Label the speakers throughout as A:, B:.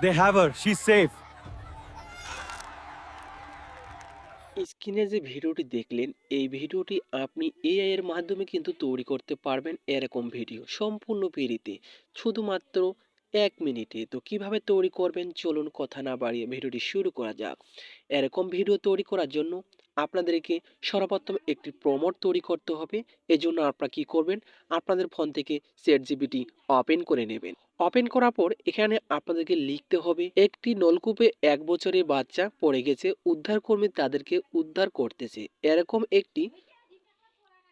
A: They have her. She's safe.
B: স্ক্রিনে যে ভিডিওটি দেখলেন, এই ভিডিওটি আপনি এআই এর মাধ্যমে কিন্তু তৈরি করতে পারবেন এরকম ভিডিও সম্পূর্ণ ফ্রিতে শুধুমাত্র এক মিনিটে তো কীভাবে তৈরি করবেন চলুন কথা না বাড়িয়ে ভিডিওটি শুরু করা যাক এরকম ভিডিও তৈরি করার জন্য আপনাদেরকে সর্বপ্রথম একটি প্রমোট তৈরি করতে হবে। এজন্য আপনারা কি করবেন? আপনাদের ফোন থেকে সেট জিবিটি ওপেন করে নেবেন। ওপেন করার পর এখানে আপনাদেরকে লিখতে হবে, একটি নলকূপে এক বছরের বাচ্চা পড়ে গেছে, উদ্ধারকর্মী তাদেরকে উদ্ধার করতেছে। এরকম একটি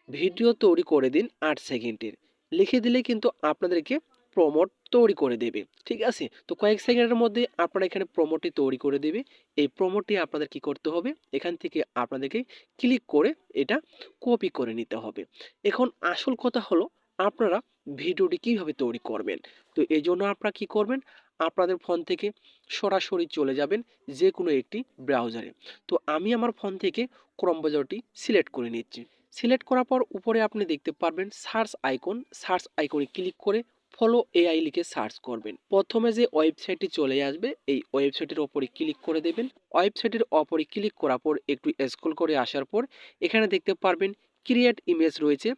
B: ভিডিও তৈরি করে দিন আট সেকেন্ডের। লিখে দিলে কিন্তু আপনাদেরকে প্রমোট তৈরি করে দেবে, ঠিক আছে? তো কয়েক সেকেন্ডের মধ্যে আপনারা এখানে প্রমোটটি তৈরি করে দেবে। এই প্রমোটটি আপনাদের কি করতে হবে? এখান থেকে আপনাদেরকে ক্লিক করে এটা কপি করে নিতে হবে। এখন আসল কথা হলো, আপনারা ভিডিওটি কীভাবে তৈরি করবেন? তো এই জন্য আপনারা কি করবেন? আপনাদের ফোন থেকে সরাসরি চলে যাবেন যে কোনো একটি ব্রাউজারে তো আমি আমার ফোন থেকে ক্রম ব্রাউজারটি সিলেক্ট করে নিচ্ছি। সিলেক্ট করার পর উপরে আপনি দেখতে পারবেন সার্চ আইকন সার্চ আইকনে ক্লিক করে ফলো এআই লিখে সার্চ করবেন। প্রথমে যে ওয়েবসাইটটি চলে আসবে, এই ওয়েবসাইটের ওপরে ক্লিক করে দেবেন। ওয়েবসাইটের ওপরে ক্লিক করার পর একটু স্ক্রল করে আসার পর এখানে দেখতে পারবেন ক্রিয়েট ইমেজ রয়েছে।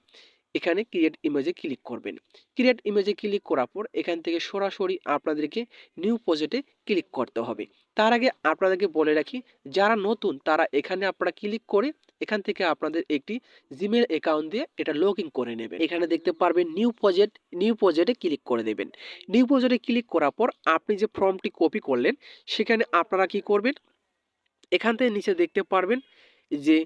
B: এখানে ক্রিয়েট ইমেজে ক্লিক করবেন। ক্রিয়েট ইমেজে ক্লিক করার পর এখান থেকে সরাসরি আপনাদেরকে নিউ প্রজেক্টে ক্লিক করতে হবে। তার আগে আপনাদেরকে বলে রাখি, যারা নতুন তারা এখানে আপনারা ক্লিক করে এখান থেকে আপনাদের একটি জিমেল অ্যাকাউন্ট দিয়ে এটা লগ ইন করে নেবেন। এখানে দেখতে পারবেন নিউ প্রজেক্ট নিউ প্রজেক্টে ক্লিক করে দেবেন। নিউ প্রজেক্টে ক্লিক করার পর আপনি যে ফর্মটি কপি করলেন, সেখানে আপনারা কি করবেন? এখান থেকে নিচে দেখতে পারবেন যে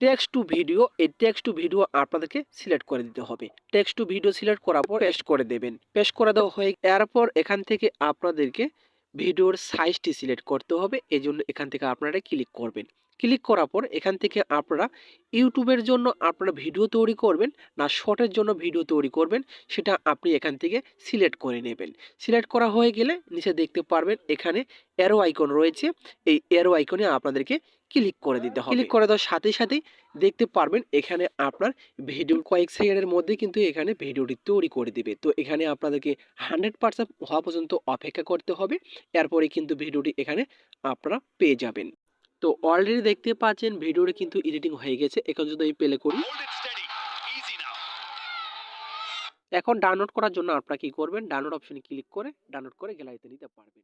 B: টেক্সট টু ভিডিও এই টেক্সট টু ভিডিও আপনাদেরকে সিলেক্ট করে দিতে হবে। টেক্সট টু ভিডিও সিলেক্ট করার পর পেস্ট করে দেবেন। পেস্ট করে দেওয়া হয়ে এরপর এখান থেকে আপনাদেরকে ভিডিওর সাইজটি সিলেক্ট করতে হবে এই জন্য এখান থেকে আপনারা ক্লিক করবেন। ক্লিক করার পর এখান থেকে আপনারা ইউটিউবের জন্য আপনারা ভিডিও তৈরি করবেন, না শর্টের জন্য ভিডিও তৈরি করবেন, সেটা আপনি এখান থেকে সিলেক্ট করে নেবেন। সিলেক্ট করা হয়ে গেলে নিচে দেখতে পারবেন এখানে অ্যারো আইকন রয়েছে, এই অ্যারো আইকনে আপনাদেরকে ক্লিক করে দিতে হবে। ক্লিক করে দেওয়ার সাথে সাথেই দেখতে পারবেন এখানে আপনার ভিডিও কয়েক সেকেন্ডের মধ্যে কিন্তু এখানে ভিডিওটি তৈরি করে দিবে। তো এখানে আপনাদেরকে হান্ড্রেড পার্সেন্ট হওয়া পর্যন্ত অপেক্ষা করতে হবে, এরপরে কিন্তু ভিডিওটি এখানে আপনারা পেয়ে যাবেন। তো অলরেডি দেখতে পাচ্ছেন ভিডিওটা কিন্তু এডিটিং হয়ে গেছে এখন যদি আমি প্লে করি। এখন ডাউনলোড করার জন্য আপনারা কী করবেন? ডাউনলোড অপশনে ক্লিক করে ডাউনলোড করে গ্যালারিতে নিতে পারবেন।